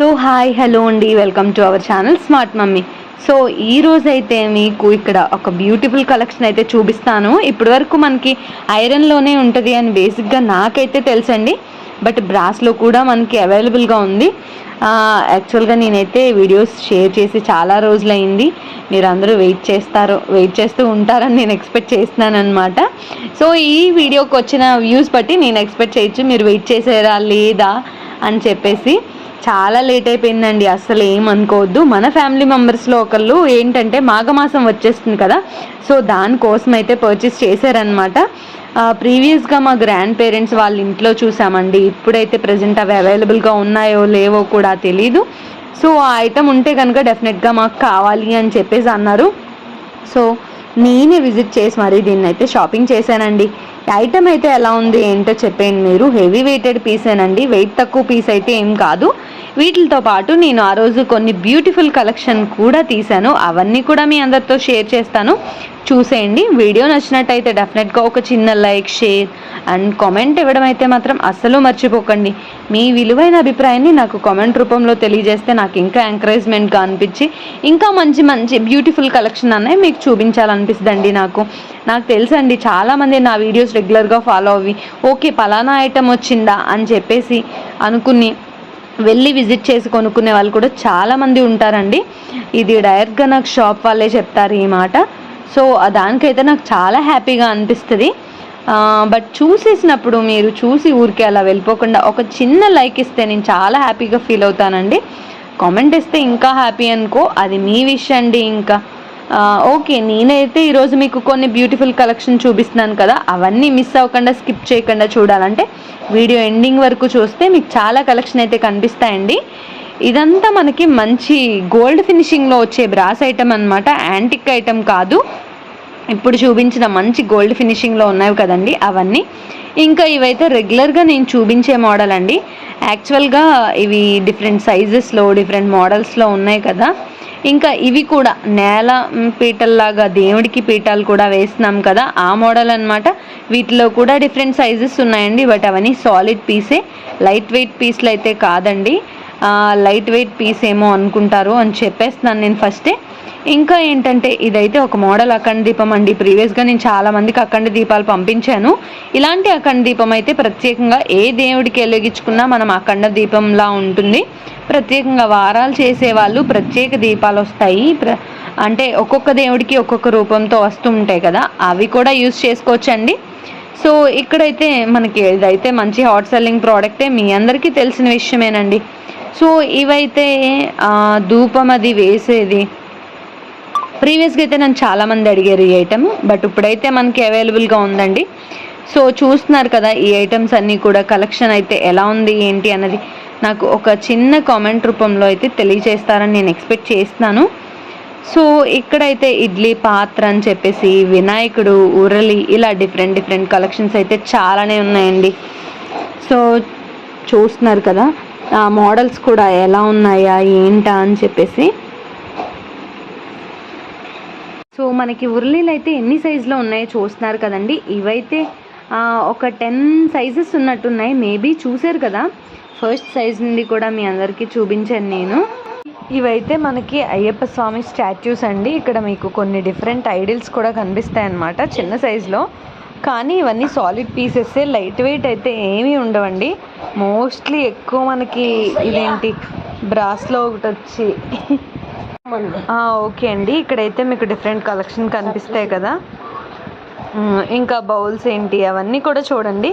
So hi hello అండి welcome to our channel smart mummy. So ఈ రోజైతే మీకు ఇక్కడ ఒక బ్యూటిఫుల్ కలెక్షన్ అయితే చూపిస్తాను. ఇప్పటి వరకు మనకి ఐరన్లోనే ఉంటుంది అని బేసిక్గా నాకైతే తెలుసండి. బట్ బ్రాస్లో కూడా మనకి అవైలబుల్గా ఉంది. యాక్చువల్గా నేనైతే వీడియోస్ షేర్ చేసి చాలా రోజులైంది. మీరు అందరూ వెయిట్ చేస్తారు వెయిట్ చేస్తూ ఉంటారని నేను ఎక్స్పెక్ట్ చేస్తున్నాను అనమాట సో ఈ వీడియోకి వచ్చిన వ్యూస్ బట్టి నేను ఎక్స్పెక్ట్ చేయొచ్చు మీరు వెయిట్ చేసారా లేదా అని చెప్పేసి. చాలా లేట్ అయిపోయిందండి అస్సలు ఏమనుకోవద్దు మన ఫ్యామిలీ మెంబర్స్లో ఒకళ్ళు ఏంటంటే మాఘమాసం వచ్చేస్తుంది కదా సో దానికోసం అయితే పర్చేస్ చేశారనమాట ప్రీవియస్గా మా గ్రాండ్ పేరెంట్స్ వాళ్ళ ఇంట్లో చూసామండి. ఇప్పుడైతే ప్రజెంట్ అవి అవైలబుల్గా ఉన్నాయో లేవో కూడా తెలీదు. సో ఆ ఐటమ్ ఉంటే కనుక డెఫినెట్గా మాకు కావాలి అని చెప్పేసి అన్నారు. సో నేనే విజిట్ చేసి మరీ దీన్ని అయితే షాపింగ్ చేశానండి. ఐటమ్ అయితే ఎలా ఉంది ఏంటో చెప్పేయండి మీరు. హెవీ వెయిటెడ్ పీసేనండి వెయిట్ తక్కువ పీస్ అయితే ఏం కాదు. వీటితో పాటు నేను ఆ రోజు కొన్ని బ్యూటిఫుల్ కలెక్షన్ కూడా తీశాను. అవన్నీ కూడా మీ అందరితో షేర్ చేస్తాను. చూసేయండి. వీడియో నచ్చినట్టయితే డెఫినెట్గా ఒక చిన్న లైక్ షేర్ అండ్ కామెంట్ ఇవ్వడం అయితే మాత్రం అస్సలు మర్చిపోకండి. మీ విలువైన అభిప్రాయాన్ని నాకు కామెంట్ రూపంలో తెలియజేస్తే నాకు ఇంకా ఎంకరేజ్మెంట్గా అనిపించి ఇంకా మంచి మంచి బ్యూటిఫుల్ కలెక్షన్ అనే మీకు చూపించాలనిపిస్తుందండి నాకు. నాకు తెలుసండి చాలామంది నా వీడియోస్ రెగ్యులర్గా ఫాలో అవి ఓకే పలానా ఐటమ్ వచ్చిందా? అని చెప్పేసి అనుకుని వెళ్ళి విజిట్ చేసి కొనుక్కునే వాళ్ళు కూడా చాలామంది ఉంటారండి. ఇది డైరెక్ట్గా నాకు షాప్ వాళ్ళే చెప్తారు ఈ మాట. సో దానికైతే నాకు చాలా హ్యాపీగా అనిపిస్తుంది. బట్ చూసేసినప్పుడు మీరు చూసి ఊరికే అలా వెళ్ళిపోకుండా ఒక చిన్న లైక్ ఇస్తే నేను చాలా హ్యాపీగా ఫీల్ అవుతానండి. కామెంట్ ఇస్తే ఇంకా హ్యాపీ అనుకో అది మీ విష్ అండి ఇంకా. ఓకే నేనైతే ఈరోజు మీకు కొన్ని బ్యూటిఫుల్ కలెక్షన్ చూపిస్తున్నాను కదా అవన్నీ మిస్ అవ్వకుండా స్కిప్ చేయకుండా చూడాలంటే వీడియో ఎండింగ్ వరకు చూస్తే మీకు చాలా కలెక్షన్ అయితే కనిపిస్తాయండి. ఇదంతా మనకి మంచి గోల్డ్ ఫినిషింగ్లో వచ్చే బ్రాస్ ఐటమ్ అనమాట యాంటిక్ ఐటమ్ కాదు. ఇప్పుడు చూపించిన మంచి గోల్డ్ ఫినిషింగ్లో ఉన్నాయి కదండి అవన్నీ. ఇంకా ఇవైతే రెగ్యులర్గా నేను చూపించే మోడల్ అండి. యాక్చువల్గా ఇవి డిఫరెంట్ సైజెస్లో డిఫరెంట్ మోడల్స్లో ఉన్నాయి కదా. ఇంకా ఇవి కూడా నేల పీటల్లాగా దేవుడికి పీఠాలు కూడా వేస్తున్నాం కదా ఆ మోడల్ అనమాట వీటిలో కూడా డిఫరెంట్ సైజెస్ ఉన్నాయండి బట్ అవన్నీ సాలిడ్ పీసే లైట్ వెయిట్ పీస్లు అయితే కాదండి. లైట్ వెయిట్ పీస్ ఏమో అనుకుంటారు అని చెప్పేస్తున్నాను నేను ఫస్టే ఇంకా ఏంటంటే ఇదైతే ఒక మోడల్ అఖండ దీపం అండి. ప్రీవియస్గా నేను చాలా మందికి అఖండ దీపాలు పంపించాను. ఇలాంటి అఖండ దీపం అయితే ప్రత్యేకంగా ఏ దేవుడికి వెలిగించుకున్నా మనం అఖండ దీపంలా ఉంటుంది. ప్రత్యేకంగా వారాలు చేసేవాళ్ళు ప్రత్యేక దీపాలు వస్తాయి. ప్ర అంటే ఒక్కొక్క దేవుడికి ఒక్కొక్క రూపంతో వస్తూ ఉంటాయి కదా అవి కూడా యూస్ చేసుకోవచ్చండి. సో ఇక్కడైతే మనకి ఇదైతే మంచి హాట్ సెల్లింగ్ ప్రోడక్టే మీ అందరికీ తెలిసిన విషయమేనండి. సో ఇవైతే ధూపం అది వేసేది. ప్రీవియస్గా అయితే నన్ను చాలామంది అడిగారు ఈ ఐటమ్ బట్ ఇప్పుడైతే మనకి అవైలబుల్గా ఉందండి. సో చూస్తున్నారు కదా ఈ ఐటమ్స్ అన్నీ కూడా కలెక్షన్ అయితే ఎలా ఉంది ఏంటి అన్నది నాకు ఒక చిన్న కామెంట్ రూపంలో అయితే తెలియజేస్తారని నేను ఎక్స్పెక్ట్ చేస్తున్నాను. సో ఇక్కడైతే ఇడ్లీ పాత్ర అని చెప్పేసి వినాయకుడు ఉరలి ఇలా డిఫరెంట్ డిఫరెంట్ కలెక్షన్స్ అయితే చాలానే ఉన్నాయండి. సో చూస్తున్నారు కదా మోడల్స్ కూడా ఎలా ఉన్నాయా ఏంటా అని చెప్పేసి. సో మనకి ఉర్లీలు అయితే ఎన్ని సైజులో ఉన్నాయో చూస్తున్నారు కదండి. ఇవైతే ఒక టెన్ సైజెస్ ఉన్నట్టున్నాయి. మేబీ చూసారు కదా. ఫస్ట్ సైజ్ నుండి కూడా మీ అందరికీ చూపించాను నేను. ఇవైతే మనకి అయ్యప్ప స్వామి స్టాచ్యూస్ అండి. ఇక్కడ మీకు కొన్ని డిఫరెంట్ ఐడిల్స్ కూడా కనిపిస్తాయి అన్నమాట చిన్న సైజులో. కానీ ఇవన్నీ సాలిడ్ పీసెస్ లైట్ వెయిట్ అయితే ఏమీ ఉండవండి. మోస్ట్లీ ఎక్కువ మనకి ఇదేంటి బ్రాస్లో ఒకటి వచ్చి. ఓకే అండి. ఇక్కడైతే మీకు డిఫరెంట్ కలెక్షన్ కనిపిస్తాయి కదా. ఇంకా బౌల్స్ ఏంటి అవన్నీ కూడా చూడండి.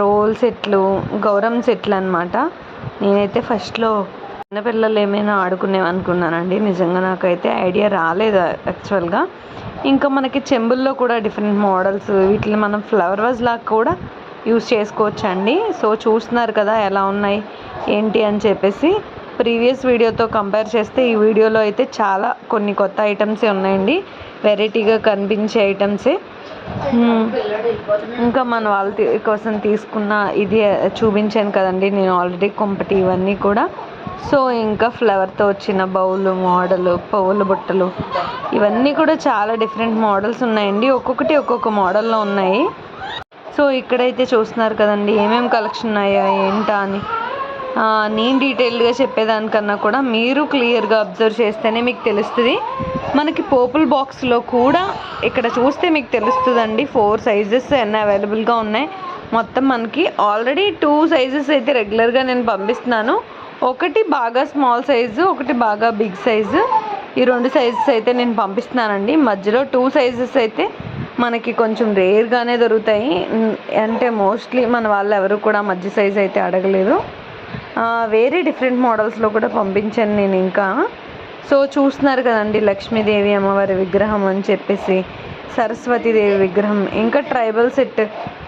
రోల్ సెట్లు గౌరం సెట్లు అనమాట నేనైతే ఫస్ట్లో చిన్నపిల్లలు ఏమైనా ఆడుకునేవి అనుకున్నానండి నిజంగా నాకైతే ఐడియా రాలేదు యాక్చువల్గా ఇంకా మనకి చెంబుల్లో కూడా డిఫరెంట్ మోడల్స్ వీటిని మనం ఫ్లవర్ వాజ్ లాగా కూడా యూస్ చేసుకోవచ్చండి. సో చూస్తున్నారు కదా ఎలా ఉన్నాయి ఏంటి అని చెప్పేసి ప్రీవియస్ వీడియోతో కంపేర్ చేస్తే ఈ వీడియోలో అయితే చాలా కొన్ని కొత్త ఐటమ్సే ఉన్నాయండి. వెరైటీగా కనిపించే ఐటమ్సే ఇంకా మన వాళ్ళ కోసం తీసుకున్న ఇది చూపించాను కదండి. నేను ఆల్రెడీ కొంపటి ఇవన్నీ కూడా. సో ఇంకా ఫ్లవర్తో వచ్చిన బౌల్ మోడల్ పువ్వుల బుట్టలు ఇవన్నీ కూడా చాలా డిఫరెంట్ మోడల్స్ ఉన్నాయండి. ఒక్కొక్కటి ఒక్కొక్క మోడల్లో ఉన్నాయి. సో ఇక్కడైతే చూస్తున్నారు కదండి ఏమేమి కలెక్షన్ ఉన్నాయో ఏంటా అని. నేను డీటెయిల్డ్గా చెప్పేదానికన్నా కూడా మీరు క్లియర్గా అబ్జర్వ్ చేస్తేనే మీకు తెలుస్తుంది. మనకి పోపుల్ బాక్స్లో కూడా ఇక్కడ చూస్తే మీకు తెలుస్తుందండి ఫోర్ సైజెస్ అన్నీ అవైలబుల్గా ఉన్నాయి. మొత్తం మనకి ఆల్రెడీ టూ సైజెస్ అయితే రెగ్యులర్గా నేను పంపిస్తున్నాను. ఒకటి బాగా స్మాల్ సైజు ఒకటి బాగా బిగ్ సైజు. ఈ రెండు సైజెస్ అయితే నేను పంపిస్తున్నానండి. మధ్యలో టూ సైజెస్ అయితే మనకి కొంచెం రేర్గానే దొరుకుతాయి. అంటే మోస్ట్లీ మన వాళ్ళు ఎవరు కూడా మధ్య సైజ్ అయితే అడగలేదు. వేరే డిఫరెంట్ మోడల్స్లో కూడా పంపించాను నేను ఇంకా. సో చూస్తున్నారు కదండి లక్ష్మీదేవి అమ్మవారి విగ్రహం అని చెప్పేసి. సరస్వతీదేవి విగ్రహం. ఇంకా ట్రైబల్ సెట్.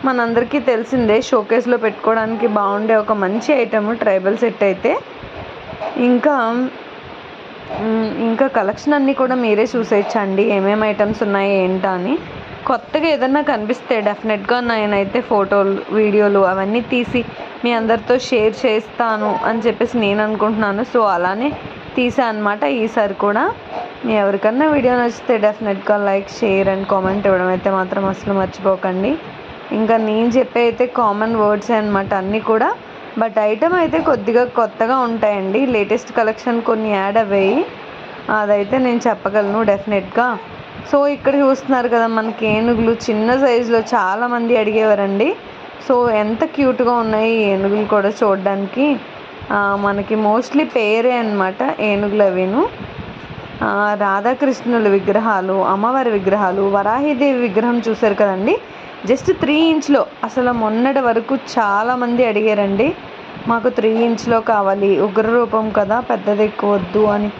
మనందరికీ తెలిసిందే షోకేస్లో పెట్టుకోవడానికి బాగుండే ఒక మంచి ఐటమ్ ట్రైబల్ సెట్ అయితే. ఇంకా ఇంకా కలెక్షన్ అన్నీ కూడా మీరే చూసేయచ్చండి. ఏమేమి ఐటమ్స్ ఉన్నాయి ఏంటా అని. కొత్తగా ఏదన్నా కనిపిస్తే డెఫినెట్గా నేనైతే ఫోటోలు వీడియోలు అవన్నీ తీసి మీ అందరితో షేర్ చేస్తాను అని చెప్పేసి నేను అనుకుంటున్నాను. సో అలానే తీసా అనమాట ఈసారి కూడా. మీ ఎవరికన్నా వీడియో నచ్చితే డెఫినెట్గా లైక్ షేర్ అండ్ కామెంట్ ఇవ్వడం అయితే మాత్రం అసలు మర్చిపోకండి. ఇంకా నేను చెప్పే అయితే కామన్ వర్డ్స్ అనమాట అన్నీ కూడా. బట్ ఐటమ్ అయితే కొద్దిగా కొత్తగా ఉంటాయండి. లేటెస్ట్ కలెక్షన్ కొన్ని యాడ్ అయ్యాయి అదైతే నేను చెప్పగలను డెఫినెట్గా. సో ఇక్కడ చూస్తున్నారు కదా మనకి ఏనుగులు చిన్న సైజులో చాలామంది అడిగేవారండి. సో ఎంత క్యూట్గా ఉన్నాయి ఈ ఏనుగులు కూడా చూడడానికి. మనకి మోస్ట్లీ పేరే అనమాట ఏనుగులు అవిను రాధాకృష్ణుల విగ్రహాలు అమ్మవారి విగ్రహాలు వరాహిదేవి విగ్రహం చూశారు కదండి. జస్ట్ త్రీ ఇంచ్లో అసలు మొన్నటి వరకు చాలామంది అడిగారండి మాకు త్రీ ఇంచ్లో కావాలి ఉగ్ర రూపం కదా పెద్దది ఎక్కువ వద్దు అని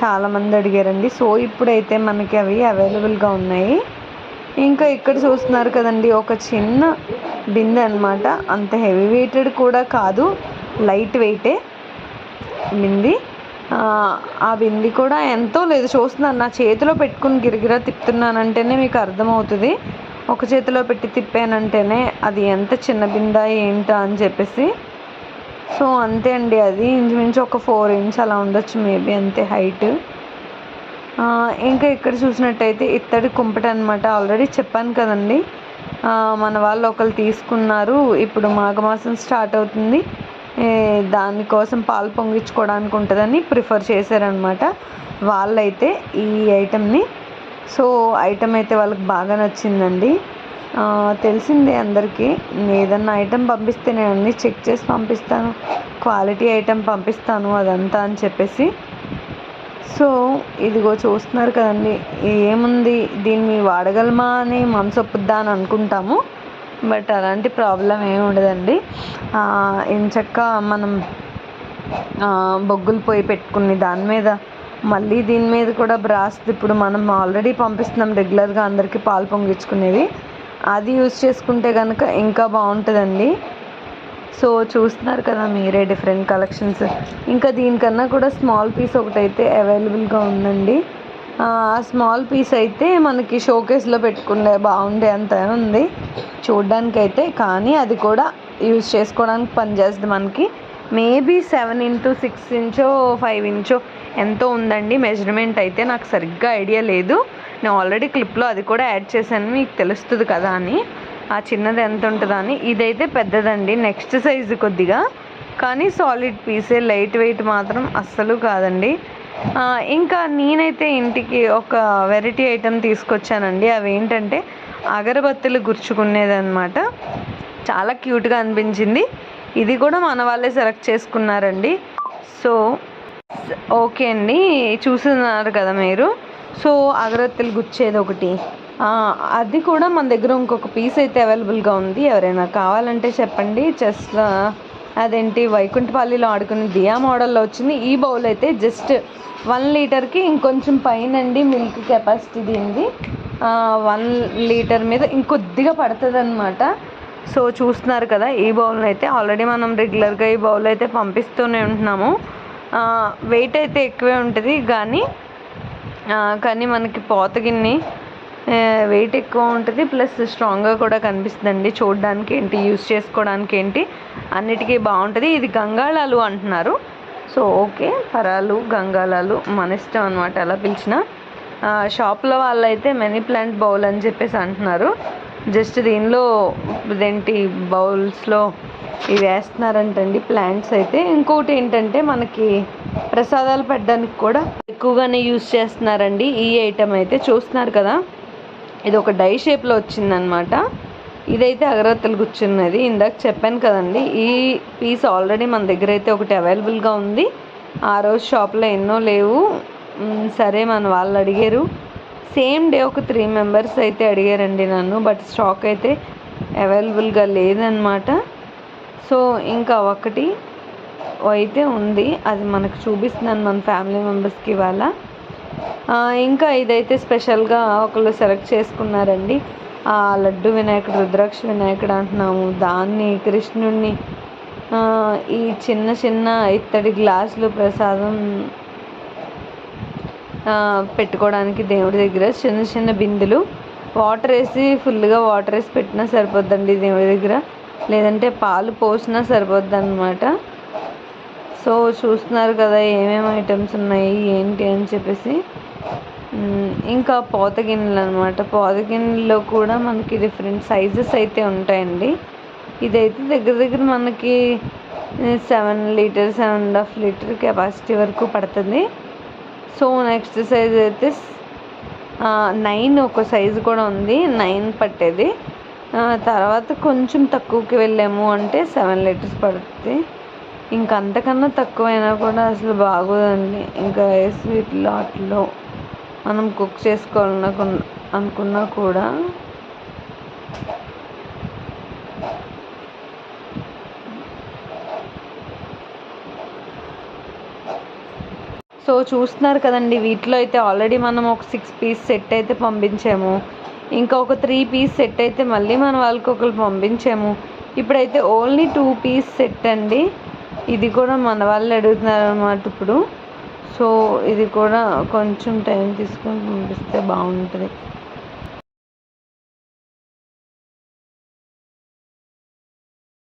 చాలామంది అడిగారండి. సో ఇప్పుడైతే మనకి అవి అవైలబుల్గా ఉన్నాయి. ఇంకా ఇక్కడ చూస్తున్నారు కదండి ఒక చిన్న బిందె అనమాట అంత హెవీ వెయిటెడ్ కూడా కాదు. లైట్ వెయిటే బింది ఆ, బింది కూడా ఎంతో లేదు. చూస్తున్నాను నా చేతిలో పెట్టుకుని గిరిగిరా తిప్పుతున్నానంటేనే మీకు అర్థమవుతుంది. ఒక చేతిలో పెట్టి తిప్పానంటేనే అది ఎంత చిన్న బిందా ఏంటా అని చెప్పేసి. సో అంతే అండి అది. ఇంచుమించు ఒక ఫోర్ ఇంచ్ అలా ఉండొచ్చు మేబీ అంతే హైట్. ఇంకా ఇక్కడ చూసినట్టయితే ఇత్తడి కుంపట అనమాట ఆల్రెడీ చెప్పాను కదండి. మన వాళ్ళు ఒకరు తీసుకున్నారు. ఇప్పుడు మాఘమాసం స్టార్ట్ అవుతుంది. దానికోసం పాలు పొంగించుకోవడానికి ఉంటుందని ప్రిఫర్ చేశారనమాట వాళ్ళైతే ఈ ఐటెంని. సో ఐటెం అయితే వాళ్ళకి బాగా నచ్చిందండి. తెలిసింది తెలిసిందే అందరికీ. ఏదన్నా ఐటెం పంపిస్తే నేను అన్నీ చెక్ చేసి పంపిస్తాను. క్వాలిటీ ఐటెం పంపిస్తాను అదంతా అని చెప్పేసి. సో ఇదిగో చూస్తున్నారు కదండి. ఏముంది? దీన్ని వాడగలమా అని మనసు ఒప్పుద్దా అని అనుకుంటాము. బట్ అలాంటి ప్రాబ్లం ఏమి ఉండదండి. ఎంచక్క మనం బొగ్గులు పొయ్యి పెట్టుకుని దాని మీద మళ్ళీ దీని మీద కూడా బ్రాస్ ఇప్పుడు మనం ఆల్రెడీ పంపిస్తున్నాం రెగ్యులర్గా అందరికీ పాలు పొంగించుకునేది. అది యూజ్ చేసుకుంటే కనుక ఇంకా బాగుంటుందండి. సో చూస్తున్నారు కదా మీరే డిఫరెంట్ కలెక్షన్స్. ఇంకా దీనికన్నా కూడా స్మాల్ పీస్ ఒకటైతే అవైలబుల్గా ఉందండి. ఆ స్మాల్ పీస్ అయితే మనకి షోకేస్లో పెట్టుకునే బాగుండే అంత ఉంది. చూడ్డానికి అయితే కానీ అది కూడా యూజ్ చేసుకోవడానికి పనిచేస్తుంది మనకి. మేబీ సెవెన్ ఇంటూ సిక్స్ ఇంచో ఫైవ్ ఇంచో ఎంతో ఉందండి మెజర్మెంట్ అయితే. నాకు సరిగ్గా ఐడియా లేదు. నేను ఆల్రెడీ క్లిప్లో అది కూడా యాడ్ చేశాను. మీకు తెలుస్తుంది కదా అని. ఆ చిన్నది ఎంత ఉంటుందని. ఇదైతే పెద్దదండి. నెక్స్ట్ సైజు కొద్దిగా. కానీ సాలిడ్ పీసే లైట్ వెయిట్ మాత్రం అస్సలు కాదండి. ఇంకా నేనైతే ఇంటికి ఒక వెరైటీ ఐటెం తీసుకొచ్చానండి. అవి ఏంటంటే అగరబత్తులు గుర్చుకునేదనమాట చాలా క్యూట్గా అనిపించింది. ఇది కూడా మన వాళ్ళే సెలెక్ట్ చేసుకున్నారండి. సో ఓకే అండి. చూస్తున్నారు కదా మీరు. సో అగరత్తులు గుచ్చేది ఒకటి. అది కూడా మన దగ్గర ఇంకొక పీస్ అయితే అవైలబుల్గా ఉంది. ఎవరైనా కావాలంటే చెప్పండి. జస్ట్ అదేంటి వైకుంఠపల్లిలో ఆడుకునే దియా మోడల్లో వచ్చింది. ఈ బౌల్ అయితే జస్ట్ వన్ లీటర్కి ఇంకొంచెం పైన అండి మిల్క్ కెపాసిటీ దీనిది. వన్ లీటర్ మీద ఇంకొద్దిగా పడుతుంది అనమాట సో చూస్తున్నారు కదా ఈ బౌల్ని అయితే ఆల్రెడీ మనం రెగ్యులర్గా ఈ బౌల్ అయితే పంపిస్తూనే ఉంటున్నాము. వెయిట్ అయితే ఎక్కువే ఉంటుంది కానీ కానీ మనకి పోత గిన్నె వెయిట్ ఎక్కువ ఉంటుంది ప్లస్ స్ట్రాంగ్గా కూడా కనిపిస్తుందండి. చూడడానికి ఏంటి యూస్ చేసుకోవడానికి ఏంటి అన్నిటికీ బాగుంటుంది. ఇది గంగాళాలు అంటున్నారు. సో ఓకే పరాలు గంగాళాలు మన ఇష్టం అనమాట అలా పిలిచినా. షాప్లో వాళ్ళైతే మనీ ప్లాంట్ బౌల్ అని చెప్పేసి అంటున్నారు. జస్ట్ దీనిలో ఇదేంటి బౌల్స్లో ఇవి వేస్తున్నారంటండి ప్లాంట్స్ అయితే. ఇంకోటి ఏంటంటే మనకి ప్రసాదాలు పెట్టడానికి కూడా ఎక్కువగానే యూస్ చేస్తున్నారండి ఈ ఐటమ్ అయితే. చూస్తున్నారు కదా. ఇది ఒక డై షేప్లో వచ్చిందనమాట. ఇదైతే అగరత్తులు కూర్చున్నది. ఇందాక చెప్పాను కదండి ఈ పీస్ ఆల్రెడీ మన దగ్గర అయితే ఒకటి అవైలబుల్గా ఉంది. ఆ రోజు షాప్లో ఎన్నో లేవు. సరే మన వాళ్ళు అడిగారు. సేమ్ డే ఒక త్రీ మెంబర్స్ అయితే అడిగారండి నన్ను బట్ స్టాక్ అయితే అవైలబుల్గా లేదనమాట. సో ఇంకా ఒకటి అయితే ఉంది. అది మనకు చూపిస్తున్నాను మన ఫ్యామిలీ మెంబర్స్కి ఇవాళ. ఇంకా ఇదైతే స్పెషల్గా ఒకళ్ళు సెలెక్ట్ చేసుకున్నారండి. ఆ లడ్డు వినాయకుడు రుద్రాక్ష వినాయకుడు అంటున్నాము. దాన్ని కృష్ణుడిని ఈ చిన్న చిన్న ఇత్తడి గ్లాసులు ప్రసాదం పెట్టుకోవడానికి దేవుడి దగ్గర చిన్న చిన్న బిందులు. వాటర్ వేసి ఫుల్గా వాటర్ వేసి పెట్టినా సరిపోద్దండి దేవుడి దగ్గర. లేదంటే పాలు పోసినా సరిపోద్ది అనమాట సో చూస్తున్నారు కదా ఏమేమి ఐటమ్స్ ఉన్నాయి ఏంటి అని చెప్పేసి. ఇంకా పోత గిన్నెలు అనమాట పోత గిన్నెలో కూడా మనకి డిఫరెంట్ సైజెస్ అయితే ఉంటాయండి. ఇదైతే దగ్గర దగ్గర మనకి seven litre seven and half litre capacity వరకు పడుతుంది. సో నెక్స్ట్ సైజ్ అయితే నైన్ ఒక సైజు కూడా ఉంది. నైన్ పట్టేది. తర్వాత కొంచెం తక్కువకి వెళ్ళాము అంటే సెవెన్ లీటర్స్ పడుతుంది. ఇంకా అంతకన్నా తక్కువైనా కూడా అసలు బాగోదండి. ఇంకా స్వీట్లో వాటిలో మనం కుక్ చేసుకోవాలనుకు అనుకున్నా కూడా సో చూస్తున్నారు కదండి వీటిలో అయితే ఆల్రెడీ మనం ఒక సిక్స్ పీస్ సెట్ అయితే పంపించాము. ఇంకా ఒక త్రీ పీస్ సెట్ అయితే మళ్ళీ మన వాళ్ళకి ఒకరు పంపించాము. ఇప్పుడైతే ఓన్లీ టూ పీస్ సెట్ అండి. ఇది కూడా మన వాళ్ళు అడుగుతున్నారు అన్నమాట ఇప్పుడు. సో ఇది కూడా కొంచెం టైం తీసుకొని పంపిస్తే బాగుంటుంది.